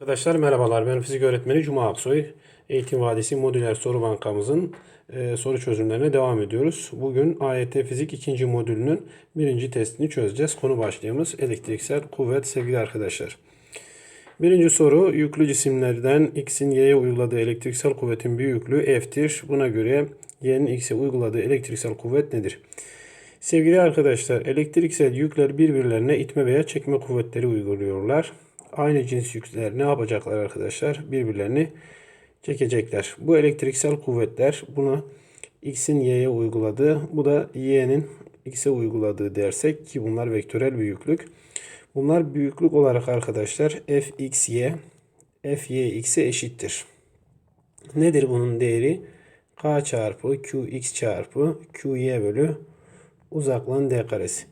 Arkadaşlar merhabalar ben fizik öğretmeni Cuma Aksoy. Eğitim Vadisi Modüler Soru Bankamızın e, soru çözümlerine devam ediyoruz. Bugün AYT Fizik 2. modülünün birinci testini çözeceğiz. Konu başlığımız elektriksel kuvvet sevgili arkadaşlar. Birinci soru yüklü cisimlerden x'in y'ye uyguladığı elektriksel kuvvetin büyüklüğü f'tir. Buna göre y'nin x'e uyguladığı elektriksel kuvvet nedir? Sevgili arkadaşlar elektriksel yükler birbirlerine itme veya çekme kuvvetleri uyguluyorlar. Aynı cins yükler ne yapacaklar arkadaşlar? Birbirlerini çekecekler. Bu elektriksel kuvvetler buna x'in y'ye uyguladığı, bu da y'nin x'e uyguladığı dersek ki bunlar vektörel büyüklük. Bunlar büyüklük olarak arkadaşlar fxy, fyx'e eşittir. Nedir bunun değeri? k çarpı qx çarpı qy bölü uzaklığın d karesi.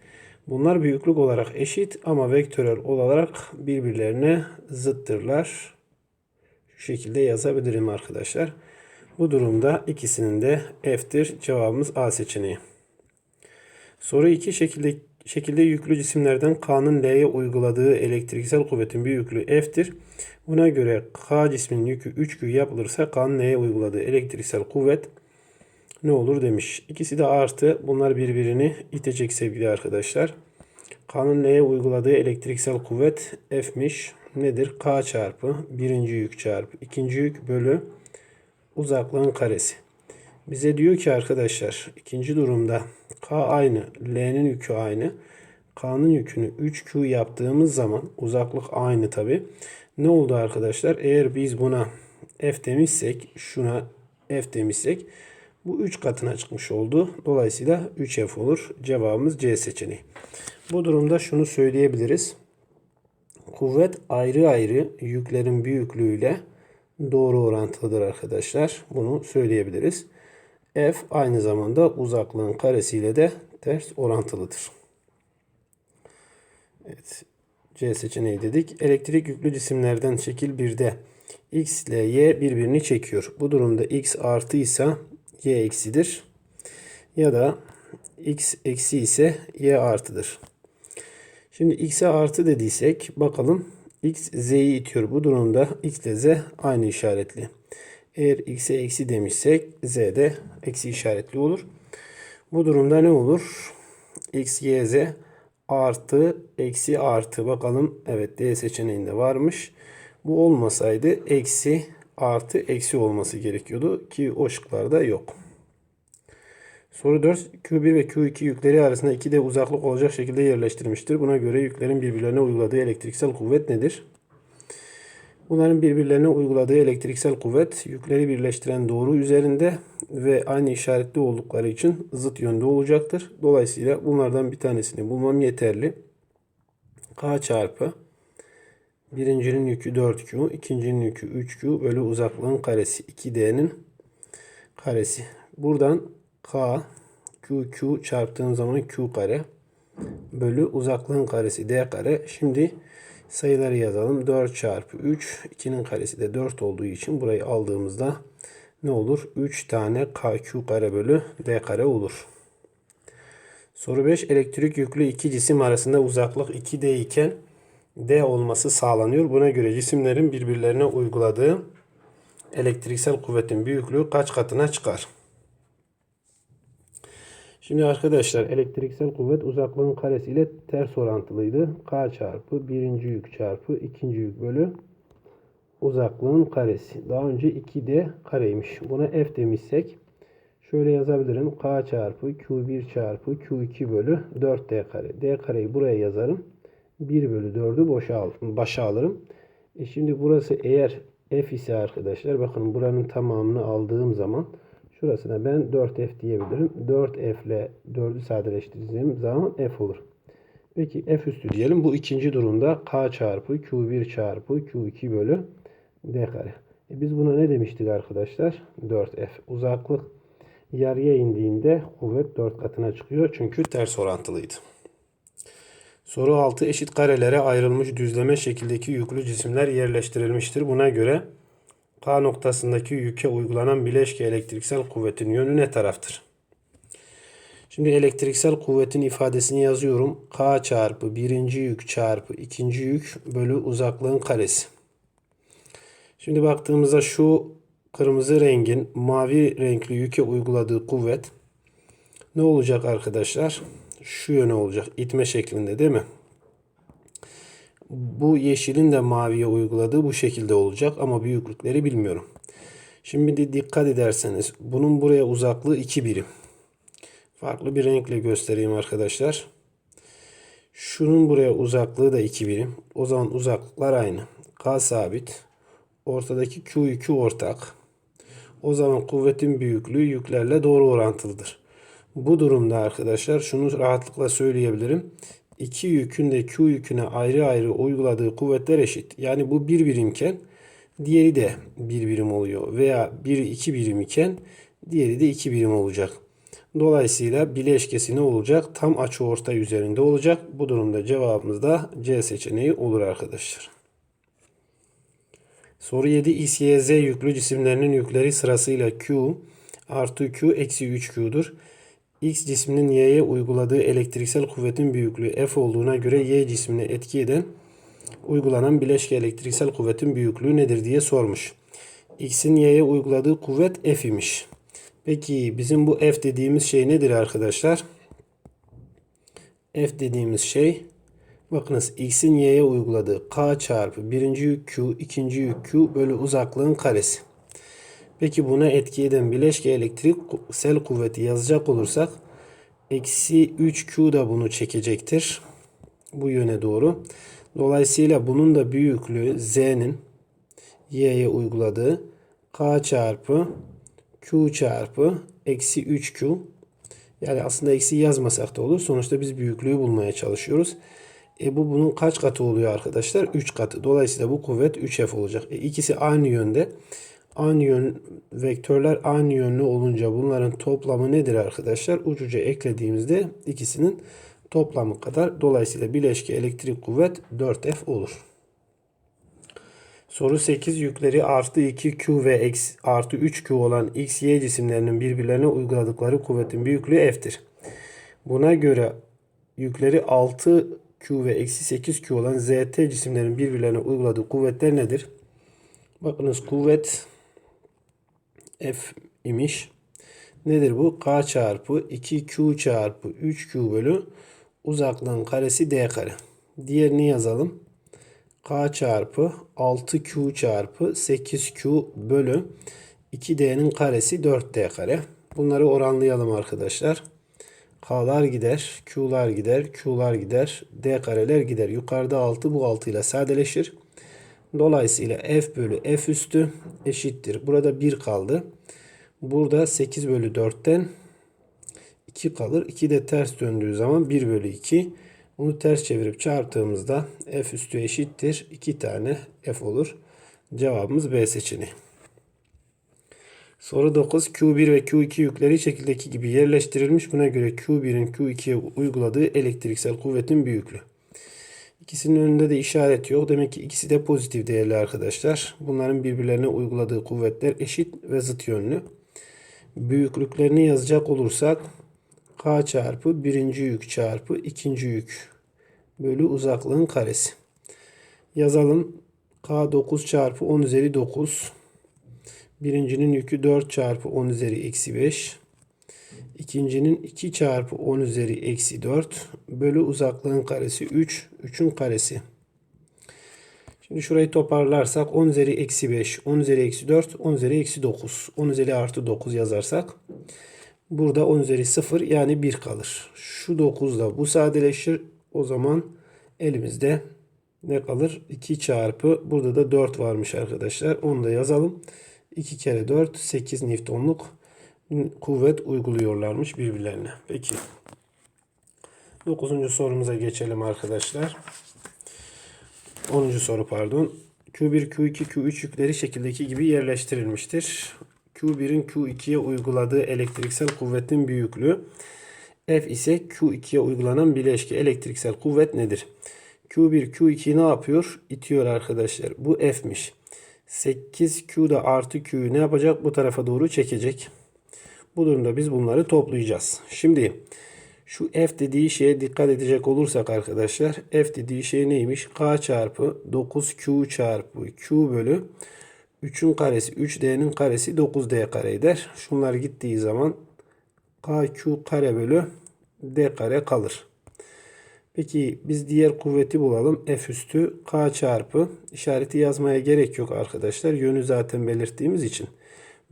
Bunlar büyüklük olarak eşit ama vektörel olarak birbirlerine zıttırlar. Şu şekilde yazabilirim arkadaşlar. Bu durumda ikisinin de F'tir. Cevabımız A seçeneği. Soru 2 şekilde şekilde yüklü cisimlerden K'nın L'ye uyguladığı elektriksel kuvvetin büyüklüğü F'tir. Buna göre K cisminin yükü 3Q yapılırsa K'nın L'ye uyguladığı elektriksel kuvvet ne olur demiş. İkisi de artı. Bunlar birbirini itecek sevgili arkadaşlar. K'nın L'ye uyguladığı elektriksel kuvvet F'miş. Nedir? K çarpı birinci yük çarpı ikinci yük bölü uzaklığın karesi. Bize diyor ki arkadaşlar ikinci durumda K aynı. L'nin yükü aynı. K'nın yükünü 3Q yaptığımız zaman uzaklık aynı tabi. Ne oldu arkadaşlar? Eğer biz buna F demişsek şuna F demişsek bu 3 katına çıkmış oldu. Dolayısıyla 3F olur. Cevabımız C seçeneği. Bu durumda şunu söyleyebiliriz. Kuvvet ayrı ayrı yüklerin büyüklüğüyle doğru orantılıdır arkadaşlar. Bunu söyleyebiliriz. F aynı zamanda uzaklığın karesiyle de ters orantılıdır. Evet. C seçeneği dedik. Elektrik yüklü cisimlerden şekil 1'de X ile Y birbirini çekiyor. Bu durumda X artı ise Y eksidir. Ya da X eksi ise Y artıdır. Şimdi X'e artı dediysek bakalım X Z'yi itiyor. Bu durumda X ile Z aynı işaretli. Eğer X'e eksi demişsek Z de eksi işaretli olur. Bu durumda ne olur? X, Y, Z artı eksi artı bakalım evet D seçeneğinde varmış. Bu olmasaydı eksi artı eksi olması gerekiyordu ki o şıklarda yok. Soru 4. Q1 ve Q2 yükleri arasında 2D uzaklık olacak şekilde yerleştirmiştir. Buna göre yüklerin birbirlerine uyguladığı elektriksel kuvvet nedir? Bunların birbirlerine uyguladığı elektriksel kuvvet yükleri birleştiren doğru üzerinde ve aynı işaretli oldukları için zıt yönde olacaktır. Dolayısıyla bunlardan bir tanesini bulmam yeterli. K çarpı birincinin yükü 4Q, ikincinin yükü 3Q bölü uzaklığın karesi 2D'nin karesi. Buradan K Q Q çarptığım zaman Q kare bölü uzaklığın karesi D kare. Şimdi sayıları yazalım. 4 çarpı 3 2'nin karesi de 4 olduğu için burayı aldığımızda ne olur? 3 tane KQ kare bölü D kare olur. Soru 5. Elektrik yüklü iki cisim arasında uzaklık 2D iken D olması sağlanıyor. Buna göre cisimlerin birbirlerine uyguladığı elektriksel kuvvetin büyüklüğü kaç katına çıkar? Şimdi arkadaşlar elektriksel kuvvet uzaklığın karesi ile ters orantılıydı. K çarpı birinci yük çarpı ikinci yük bölü uzaklığın karesi. Daha önce 2D kareymiş. Buna F demişsek şöyle yazabilirim. K çarpı Q1 çarpı Q2 bölü 4D kare. D kareyi buraya yazarım. 1 bölü 4'ü boşa başa alırım. E şimdi burası eğer F ise arkadaşlar bakın buranın tamamını aldığım zaman Şurasına ben 4f diyebilirim. 4f ile 4'ü sadeleştirdiğim zaman f olur. Peki f üstü diyelim. Bu ikinci durumda k çarpı q1 çarpı q2 bölü d kare. E biz buna ne demiştik arkadaşlar? 4f. Uzaklık yarıya indiğinde kuvvet 4 katına çıkıyor. Çünkü ters orantılıydı. Soru 6 eşit karelere ayrılmış düzleme şekildeki yüklü cisimler yerleştirilmiştir. Buna göre K noktasındaki yüke uygulanan bileşke elektriksel kuvvetin yönü ne taraftır? Şimdi elektriksel kuvvetin ifadesini yazıyorum. K çarpı birinci yük çarpı ikinci yük bölü uzaklığın karesi. Şimdi baktığımızda şu kırmızı rengin mavi renkli yüke uyguladığı kuvvet ne olacak arkadaşlar? Şu yöne olacak. İtme şeklinde değil mi? Bu yeşilin de maviye uyguladığı bu şekilde olacak ama büyüklükleri bilmiyorum. Şimdi de dikkat ederseniz bunun buraya uzaklığı 2 birim. Farklı bir renkle göstereyim arkadaşlar. Şunun buraya uzaklığı da 2 birim. O zaman uzaklıklar aynı. K sabit. Ortadaki Q Q ortak. O zaman kuvvetin büyüklüğü yüklerle doğru orantılıdır. Bu durumda arkadaşlar şunu rahatlıkla söyleyebilirim. İki yükün de Q yüküne ayrı ayrı uyguladığı kuvvetler eşit. Yani bu bir birimken diğeri de bir birim oluyor. Veya biri iki birim iken diğeri de iki birim olacak. Dolayısıyla bileşkesi ne olacak? Tam açı orta üzerinde olacak. Bu durumda cevabımız da C seçeneği olur arkadaşlar. Soru 7. X, Y, Z yüklü cisimlerinin yükleri sırasıyla Q artı Q eksi 3Q'dur. X cisminin Y'ye uyguladığı elektriksel kuvvetin büyüklüğü F olduğuna göre Y cismine etki eden uygulanan bileşke elektriksel kuvvetin büyüklüğü nedir diye sormuş. X'in Y'ye uyguladığı kuvvet F imiş. Peki bizim bu F dediğimiz şey nedir arkadaşlar? F dediğimiz şey bakınız X'in Y'ye uyguladığı K çarpı birinci yük Q, ikinci yük Q bölü uzaklığın karesi. Peki buna etki eden bileşke elektriksel kuvveti yazacak olursak eksi 3Q da bunu çekecektir. Bu yöne doğru. Dolayısıyla bunun da büyüklüğü Z'nin Y'ye uyguladığı K çarpı Q çarpı eksi 3Q. Yani aslında eksi yazmasak da olur. Sonuçta biz büyüklüğü bulmaya çalışıyoruz. E bu bunun kaç katı oluyor arkadaşlar? 3 katı. Dolayısıyla bu kuvvet 3F olacak. E ikisi aynı yönde. Aynı yön vektörler aynı yönlü olunca bunların toplamı nedir arkadaşlar? Ucuca eklediğimizde ikisinin toplamı kadar. Dolayısıyla bileşke elektrik kuvvet 4F olur. Soru 8 yükleri artı 2Q ve eksi, artı 3Q olan X, Y cisimlerinin birbirlerine uyguladıkları kuvvetin büyüklüğü F'tir. Buna göre yükleri 6Q ve eksi 8Q olan ZT cisimlerin birbirlerine uyguladığı kuvvetler nedir? Bakınız kuvvet F imiş. Nedir bu? K çarpı 2Q çarpı 3Q bölü uzaklığın karesi D kare. Diğerini yazalım. K çarpı 6Q çarpı 8Q bölü 2D'nin karesi 4D kare. Bunları oranlayalım arkadaşlar. K'lar gider, Q'lar gider, Q'lar gider, D kareler gider. Yukarıda 6 bu 6 ile sadeleşir. Dolayısıyla f bölü f üstü eşittir. Burada 1 kaldı. Burada 8 bölü 4'ten 2 kalır. 2 de ters döndüğü zaman 1 bölü 2. Bunu ters çevirip çarptığımızda f üstü eşittir. 2 tane f olur. Cevabımız B seçeneği. Soru 9. Q1 ve Q2 yükleri şekildeki gibi yerleştirilmiş. Buna göre Q1'in Q2'ye uyguladığı elektriksel kuvvetin büyüklüğü. İkisinin önünde de işaret yok. Demek ki ikisi de pozitif değerli arkadaşlar. Bunların birbirlerine uyguladığı kuvvetler eşit ve zıt yönlü. Büyüklüklerini yazacak olursak K çarpı birinci yük çarpı ikinci yük bölü uzaklığın karesi. Yazalım. K 9 çarpı 10 üzeri 9. Birincinin yükü 4 çarpı 10 üzeri eksi 5. İkincinin 2 çarpı 10 üzeri eksi 4 bölü uzaklığın karesi 3. 3'ün karesi. Şimdi şurayı toparlarsak 10 üzeri eksi 5, 10 üzeri eksi 4, 10 üzeri eksi 9. 10 üzeri artı 9 yazarsak burada 10 üzeri 0 yani 1 kalır. Şu 9 da bu sadeleşir. O zaman elimizde ne kalır? 2 çarpı burada da 4 varmış arkadaşlar. Onu da yazalım. 2 kere 4 8 Newton'luk kuvvet uyguluyorlarmış birbirlerine. Peki. 9. sorumuza geçelim arkadaşlar. 10. soru pardon. Q1, Q2, Q3 yükleri şekildeki gibi yerleştirilmiştir. Q1'in Q2'ye uyguladığı elektriksel kuvvetin büyüklüğü F ise Q2'ye uygulanan bileşke elektriksel kuvvet nedir? Q1 Q2 ne yapıyor? İtiyor arkadaşlar. Bu F'miş. 8Q da artı Q'yu ne yapacak? Bu tarafa doğru çekecek. Bu durumda biz bunları toplayacağız. Şimdi şu f dediği şeye dikkat edecek olursak arkadaşlar f dediği şey neymiş? k çarpı 9q çarpı q bölü 3'ün karesi 3D'nin karesi 9D kare eder. Şunlar gittiği zaman KQ kare bölü D kare kalır. Peki biz diğer kuvveti bulalım. F üstü K çarpı işareti yazmaya gerek yok arkadaşlar. Yönü zaten belirttiğimiz için.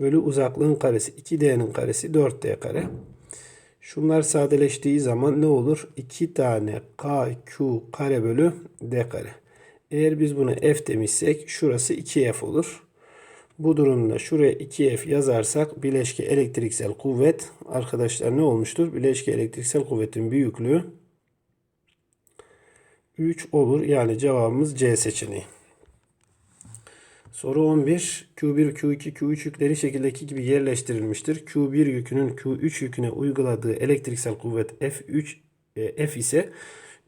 Bölü uzaklığın karesi 2D'nin karesi 4D kare. Şunlar sadeleştiği zaman ne olur? 2 tane KQ kare bölü D kare. Eğer biz bunu F demişsek şurası 2F olur. Bu durumda şuraya 2F yazarsak bileşke elektriksel kuvvet arkadaşlar ne olmuştur? Bileşke elektriksel kuvvetin büyüklüğü 3 olur. Yani cevabımız C seçeneği. Soru 11. Q1, Q2, Q3 yükleri şekildeki gibi yerleştirilmiştir. Q1 yükünün Q3 yüküne uyguladığı elektriksel kuvvet F3 e, F ise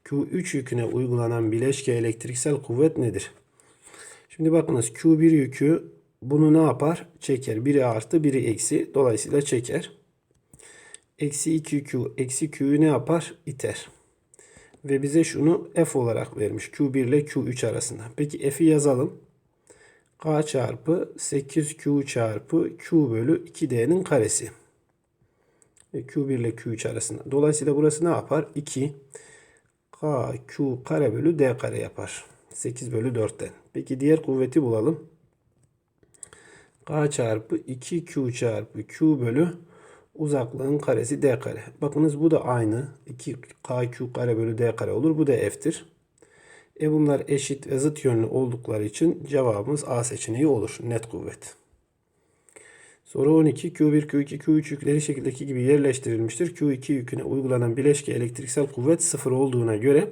Q3 yüküne uygulanan bileşke elektriksel kuvvet nedir? Şimdi bakınız Q1 yükü bunu ne yapar? Çeker. Biri artı biri eksi. Dolayısıyla çeker. Eksi 2Q eksi Q'yu ne yapar? İter. Ve bize şunu F olarak vermiş. Q1 ile Q3 arasında. Peki F'i yazalım. K çarpı 8Q çarpı Q bölü 2D'nin karesi. Ve Q1 ile Q3 arasında. Dolayısıyla burası ne yapar? 2 K Q kare bölü D kare yapar. 8 bölü 4'ten. Peki diğer kuvveti bulalım. K çarpı 2Q çarpı Q bölü uzaklığın karesi D kare. Bakınız bu da aynı. 2KQ kare bölü D kare olur. Bu da F'tir. E bunlar eşit ve zıt yönlü oldukları için cevabımız A seçeneği olur. Net kuvvet. Soru 12. Q1, Q2, Q3 yükleri şekildeki gibi yerleştirilmiştir. Q2 yüküne uygulanan bileşke elektriksel kuvvet sıfır olduğuna göre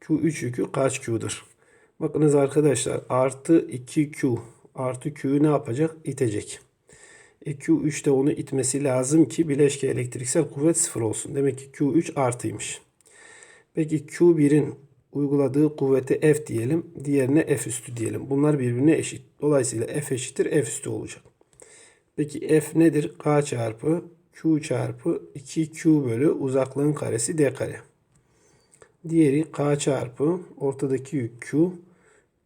Q3 yükü kaç Q'dur? Bakınız arkadaşlar artı 2Q artı Q'yu ne yapacak? İtecek. E Q3 de onu itmesi lazım ki bileşke elektriksel kuvvet sıfır olsun. Demek ki Q3 artıymış. Peki Q1'in uyguladığı kuvvete F diyelim. Diğerine F üstü diyelim. Bunlar birbirine eşit. Dolayısıyla F eşittir F üstü olacak. Peki F nedir? K çarpı Q çarpı 2Q bölü uzaklığın karesi D kare. Diğeri K çarpı ortadaki yük Q.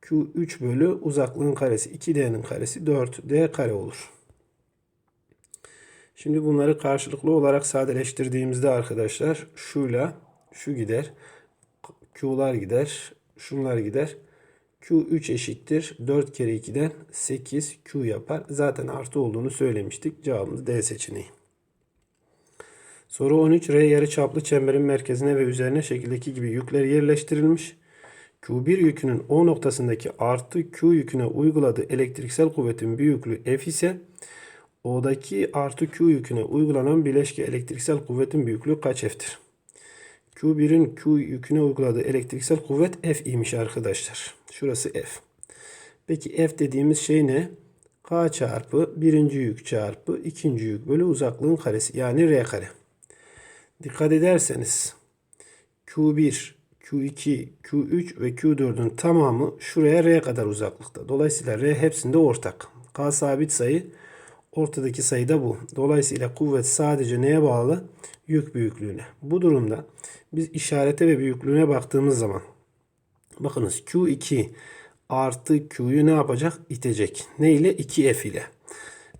Q3 bölü uzaklığın karesi 2D'nin karesi 4D kare olur. Şimdi bunları karşılıklı olarak sadeleştirdiğimizde arkadaşlar şuyla şu gider. Q'lar gider. Şunlar gider. Q3 eşittir. 4 kere 2'den 8 Q yapar. Zaten artı olduğunu söylemiştik. Cevabımız D seçeneği. Soru 13. R yarıçaplı çemberin merkezine ve üzerine şekildeki gibi yükler yerleştirilmiş. Q1 yükünün O noktasındaki artı Q yüküne uyguladığı elektriksel kuvvetin büyüklüğü F ise O'daki artı Q yüküne uygulanan bileşke elektriksel kuvvetin büyüklüğü kaç F'tir? Q1'in Q yüküne uyguladığı elektriksel kuvvet F imiş arkadaşlar. Şurası F. Peki F dediğimiz şey ne? K çarpı birinci yük çarpı ikinci yük bölü uzaklığın karesi yani R kare. Dikkat ederseniz Q1, Q2, Q3 ve Q4'ün tamamı şuraya R kadar uzaklıkta. Dolayısıyla R hepsinde ortak. K sabit sayı ortadaki sayı da bu. Dolayısıyla kuvvet sadece neye bağlı? Yük büyüklüğüne. Bu durumda biz işarete ve büyüklüğüne baktığımız zaman bakınız Q2 artı Q'yu ne yapacak? İtecek. Ne ile? 2F ile.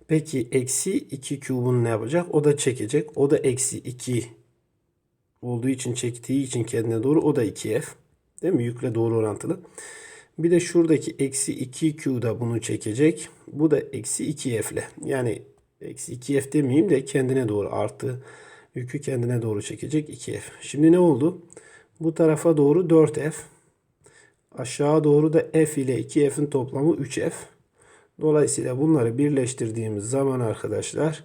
Peki eksi 2Q bunu ne yapacak? O da çekecek. O da eksi 2 olduğu için çektiği için kendine doğru o da 2F. Değil mi? Yükle doğru orantılı. Bir de şuradaki eksi 2Q da bunu çekecek. Bu da eksi 2F ile. Yani eksi 2F demeyeyim de kendine doğru artı yükü kendine doğru çekecek 2F. Şimdi ne oldu? Bu tarafa doğru 4F. Aşağı doğru da F ile 2F'in toplamı 3F. Dolayısıyla bunları birleştirdiğimiz zaman arkadaşlar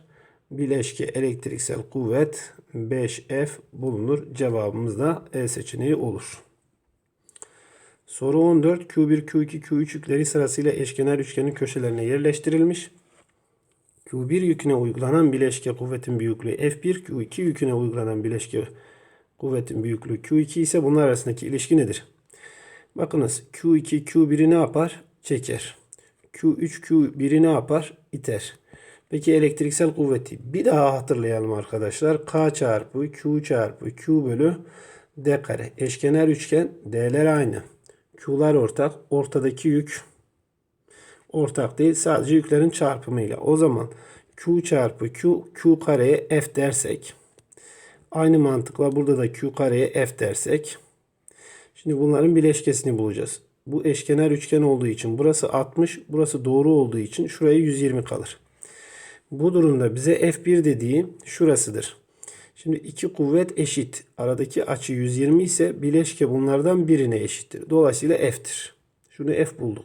bileşke elektriksel kuvvet 5F bulunur. Cevabımız da E seçeneği olur. Soru 14. Q1, Q2, Q3 yükleri sırasıyla eşkenar üçgenin köşelerine yerleştirilmiş. Q1 yüküne uygulanan bileşke kuvvetin büyüklüğü F1, Q2 yüküne uygulanan bileşke kuvvetin büyüklüğü Q2 ise bunlar arasındaki ilişki nedir? Bakınız Q2 Q1'i ne yapar? Çeker. Q3 Q1'i ne yapar? İter. Peki elektriksel kuvveti bir daha hatırlayalım arkadaşlar. K çarpı Q çarpı Q bölü D kare. Eşkenar üçgen D'ler aynı. Q'lar ortak. Ortadaki yük ortak değil. Sadece yüklerin çarpımıyla. O zaman Q çarpı Q, Q kareye F dersek. Aynı mantıkla burada da Q kareye F dersek. Şimdi bunların bileşkesini bulacağız. Bu eşkenar üçgen olduğu için burası 60, burası doğru olduğu için şuraya 120 kalır. Bu durumda bize F1 dediği şurasıdır. Şimdi iki kuvvet eşit. Aradaki açı 120 ise bileşke bunlardan birine eşittir. Dolayısıyla F'tir. Şunu F bulduk.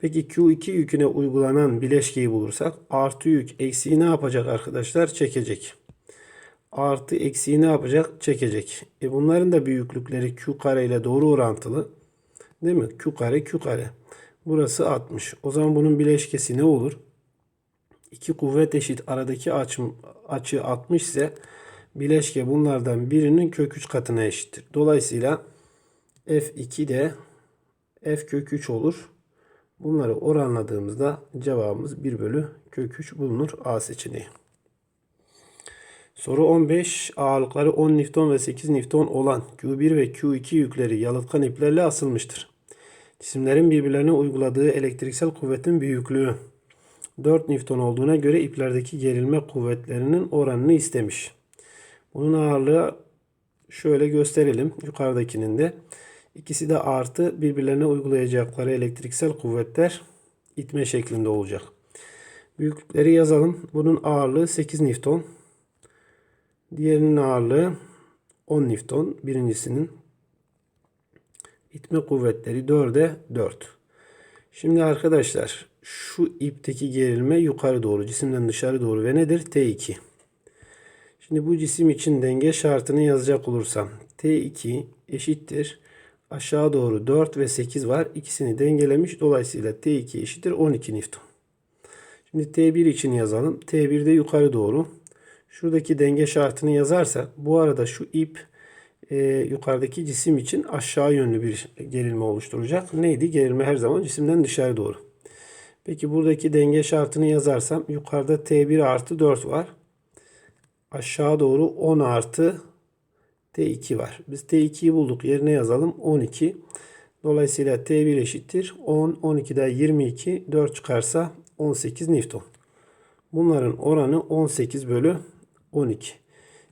Peki Q2 yüküne uygulanan bileşkeyi bulursak artı yük eksiği ne yapacak arkadaşlar? Çekecek. Artı eksiği ne yapacak? Çekecek. E bunların da büyüklükleri Q kare ile doğru orantılı. Değil mi? Q kare Q kare. Burası 60. O zaman bunun bileşkesi ne olur? İki kuvvet eşit aradaki açı, açı 60 ise bileşke bunlardan birinin kök 3 katına eşittir. Dolayısıyla F2 de F kök 3 olur. Bunları oranladığımızda cevabımız 1 bölü kök 3 bulunur A seçeneği. Soru 15. Ağırlıkları 10 Newton ve 8 Newton olan Q1 ve Q2 yükleri yalıtkan iplerle asılmıştır. Cisimlerin birbirlerine uyguladığı elektriksel kuvvetin büyüklüğü 4 Newton olduğuna göre iplerdeki gerilme kuvvetlerinin oranını istemiş. Bunun ağırlığı şöyle gösterelim yukarıdakinin de. İkisi de artı birbirlerine uygulayacakları elektriksel kuvvetler itme şeklinde olacak. Büyüklükleri yazalım. Bunun ağırlığı 8 Newton. Diğerinin ağırlığı 10 Newton. Birincisinin itme kuvvetleri 4'e 4. Şimdi arkadaşlar şu ipteki gerilme yukarı doğru cisimden dışarı doğru ve nedir? T2. Şimdi bu cisim için denge şartını yazacak olursam T2 eşittir. Aşağı doğru 4 ve 8 var. İkisini dengelemiş. Dolayısıyla T2 eşittir 12 Newton. Şimdi T1 için yazalım. T1 de yukarı doğru. Şuradaki denge şartını yazarsak bu arada şu ip e, yukarıdaki cisim için aşağı yönlü bir gerilme oluşturacak. Neydi? Gerilme her zaman cisimden dışarı doğru. Peki buradaki denge şartını yazarsam yukarıda T1 artı 4 var. Aşağı doğru 10 artı T2 var. Biz T2'yi bulduk. Yerine yazalım. 12. Dolayısıyla T1 eşittir. 10, 12'de 22. 4 çıkarsa 18 Newton. Bunların oranı 18 bölü 12.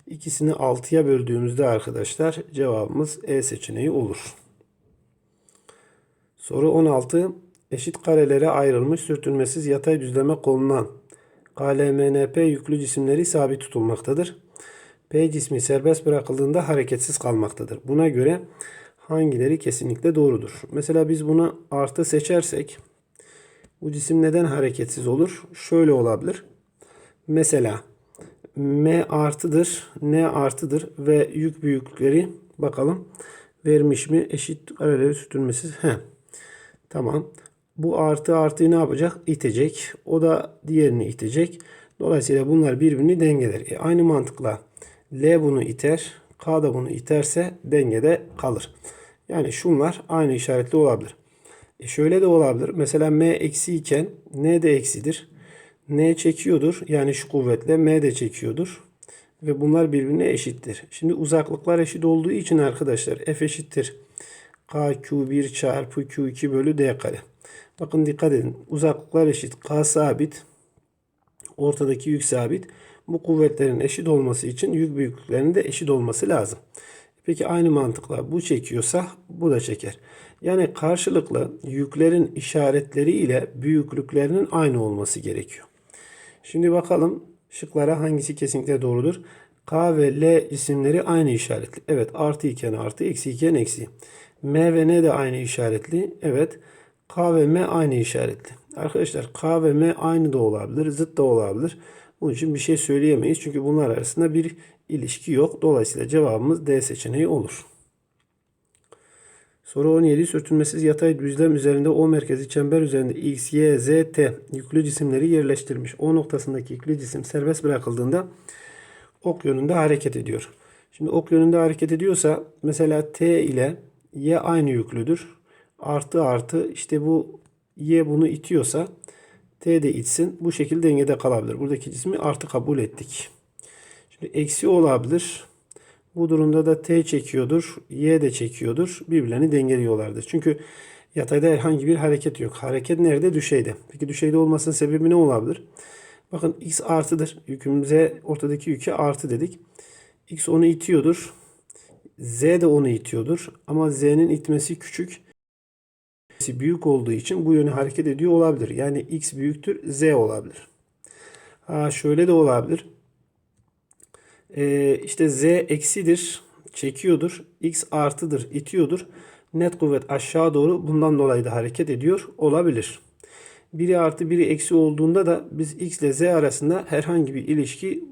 İkisini 6'ya böldüğümüzde arkadaşlar cevabımız E seçeneği olur. Soru 16. Eşit karelere ayrılmış sürtünmesiz yatay düzleme konulan KLMNP yüklü cisimleri sabit tutulmaktadır. P cismi serbest bırakıldığında hareketsiz kalmaktadır. Buna göre hangileri kesinlikle doğrudur? Mesela biz bunu artı seçersek bu cisim neden hareketsiz olur? Şöyle olabilir. Mesela M artıdır, N artıdır ve yük büyüklükleri bakalım vermiş mi? Eşit kareleri sürtünmesiz. He. Tamam. Bu artı artıyı ne yapacak? İtecek. O da diğerini itecek. Dolayısıyla bunlar birbirini dengeler. E aynı mantıkla L bunu iter. K da bunu iterse dengede kalır. Yani şunlar aynı işaretli olabilir. E şöyle de olabilir. Mesela M eksi iken N de eksidir. N çekiyordur. Yani şu kuvvetle M de çekiyordur. Ve bunlar birbirine eşittir. Şimdi uzaklıklar eşit olduğu için arkadaşlar F eşittir. K Q1 çarpı Q2 bölü D kare. Bakın dikkat edin. Uzaklıklar eşit. K sabit. Ortadaki yük sabit. Bu kuvvetlerin eşit olması için yük büyüklüklerinin de eşit olması lazım. Peki aynı mantıkla bu çekiyorsa bu da çeker. Yani karşılıklı yüklerin işaretleri ile büyüklüklerinin aynı olması gerekiyor. Şimdi bakalım şıklara hangisi kesinlikle doğrudur. K ve L isimleri aynı işaretli. Evet artı iken artı eksi iken eksi. M ve N de aynı işaretli. Evet K ve M aynı işaretli. Arkadaşlar K ve M aynı da olabilir, zıt da olabilir. Bunun için bir şey söyleyemeyiz. Çünkü bunlar arasında bir ilişki yok. Dolayısıyla cevabımız D seçeneği olur. Soru 17. Sürtünmesiz yatay düzlem üzerinde O merkezi çember üzerinde X, Y, Z, T yüklü cisimleri yerleştirmiş. O noktasındaki yüklü cisim serbest bırakıldığında ok yönünde hareket ediyor. Şimdi ok yönünde hareket ediyorsa mesela T ile Y aynı yüklüdür. Artı artı işte bu Y bunu itiyorsa T de itsin. Bu şekilde dengede kalabilir. Buradaki cismi artı kabul ettik. Şimdi eksi olabilir. Bu durumda da T çekiyordur. Y de çekiyordur. Birbirlerini dengeliyorlardır. Çünkü Yatayda herhangi bir hareket yok. Hareket nerede? Düşeyde. Peki düşeyde olmasının sebebi ne olabilir? Bakın x artıdır. Yükümüze ortadaki yüke artı dedik. X onu itiyordur. Z de onu itiyordur. Ama Z'nin itmesi küçük. Büyük olduğu için bu yöne hareket ediyor olabilir. Yani X büyüktür Z olabilir. Ha, şöyle de olabilir. Ee, işte Z eksidir. Çekiyordur. X artıdır. itiyordur. Net kuvvet aşağı doğru bundan dolayı da hareket ediyor olabilir. Biri artı biri eksi olduğunda da biz X ile Z arasında herhangi bir ilişki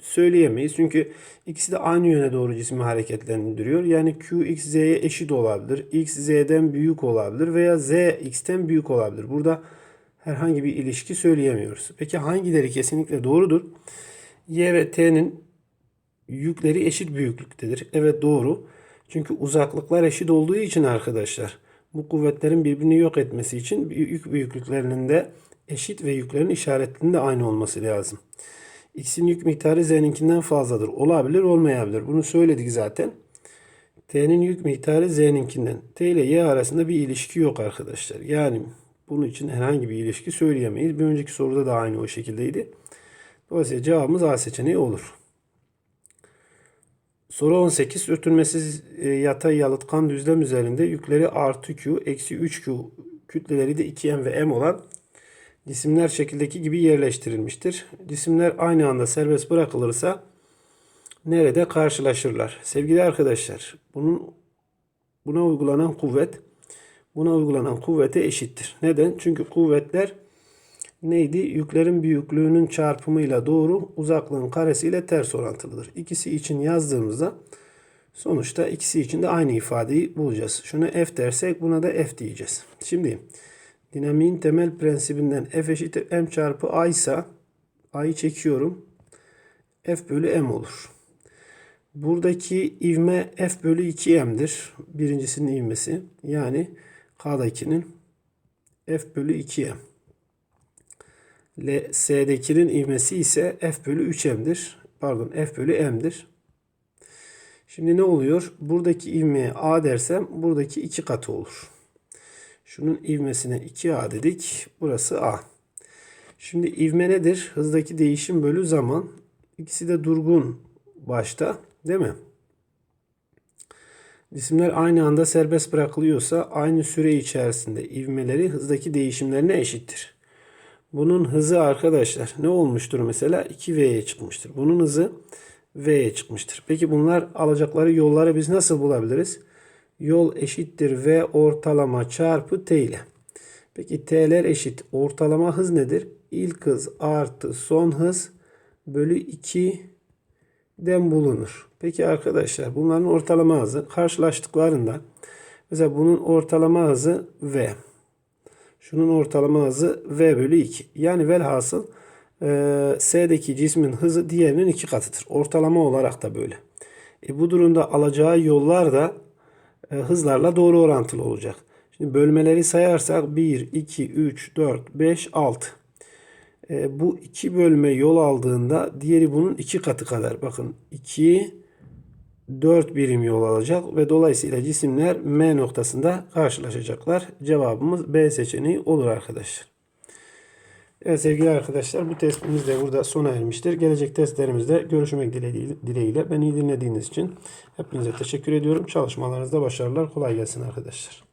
söyleyemeyiz. Çünkü ikisi de aynı yöne doğru cismi hareketlendiriyor. Yani Q X Z'ye eşit olabilir. X Z'den büyük olabilir veya Z X'ten büyük olabilir. Burada herhangi bir ilişki söyleyemiyoruz. Peki hangileri kesinlikle doğrudur? Y ve T'nin yükleri eşit büyüklüktedir. Evet doğru. Çünkü uzaklıklar eşit olduğu için arkadaşlar bu kuvvetlerin birbirini yok etmesi için yük büyüklüklerinin de eşit ve yüklerin işaretinin de aynı olması lazım. X'in yük miktarı Z'ninkinden fazladır. Olabilir, olmayabilir. Bunu söyledik zaten. T'nin yük miktarı Z'ninkinden. T ile Y arasında bir ilişki yok arkadaşlar. Yani bunun için herhangi bir ilişki söyleyemeyiz. Bir önceki soruda da aynı o şekildeydi. Dolayısıyla cevabımız A seçeneği olur. Soru 18. Sürtünmesiz e, yatay yalıtkan düzlem üzerinde yükleri artı Q, eksi 3Q, kütleleri de 2M ve M olan cisimler şekildeki gibi yerleştirilmiştir. Cisimler aynı anda serbest bırakılırsa nerede karşılaşırlar? Sevgili arkadaşlar, bunun buna uygulanan kuvvet buna uygulanan kuvvete eşittir. Neden? Çünkü kuvvetler neydi? Yüklerin büyüklüğünün çarpımıyla doğru, uzaklığın karesiyle ters orantılıdır. İkisi için yazdığımızda sonuçta ikisi için de aynı ifadeyi bulacağız. Şunu F dersek buna da F diyeceğiz. Şimdi dinamiğin temel prensibinden F eşittir M çarpı A ise A'yı çekiyorum. F bölü M olur. Buradaki ivme F bölü 2M'dir. Birincisinin ivmesi. Yani K'dakinin F bölü 2M. L, S'dekinin ivmesi ise F bölü 3M'dir. Pardon F bölü M'dir. Şimdi ne oluyor? Buradaki ivmeye A dersem buradaki iki katı olur. Şunun ivmesine 2A dedik. Burası A. Şimdi ivme nedir? Hızdaki değişim bölü zaman. İkisi de durgun başta. Değil mi? Cisimler aynı anda serbest bırakılıyorsa aynı süre içerisinde ivmeleri hızdaki değişimlerine eşittir. Bunun hızı arkadaşlar ne olmuştur mesela? 2V'ye çıkmıştır. Bunun hızı V'ye çıkmıştır. Peki bunlar alacakları yolları biz nasıl bulabiliriz? Yol eşittir V ortalama çarpı T ile. Peki T'ler eşit. Ortalama hız nedir? İlk hız artı son hız bölü 2'den bulunur. Peki arkadaşlar bunların ortalama hızı karşılaştıklarında mesela bunun ortalama hızı V. Şunun ortalama hızı V bölü 2. Yani velhasıl e, S'deki cismin hızı diğerinin iki katıdır. Ortalama olarak da böyle. E, bu durumda alacağı yollar da hızlarla doğru orantılı olacak. Şimdi bölmeleri sayarsak 1, 2, 3, 4, 5, 6. E, bu iki bölme yol aldığında diğeri bunun iki katı kadar. Bakın 2, 4 birim yol alacak ve dolayısıyla cisimler M noktasında karşılaşacaklar. Cevabımız B seçeneği olur arkadaşlar. Evet sevgili arkadaşlar bu testimiz de burada sona ermiştir. Gelecek testlerimizde görüşmek dileğiyle beni dinlediğiniz için hepinize teşekkür ediyorum. Çalışmalarınızda başarılar kolay gelsin arkadaşlar.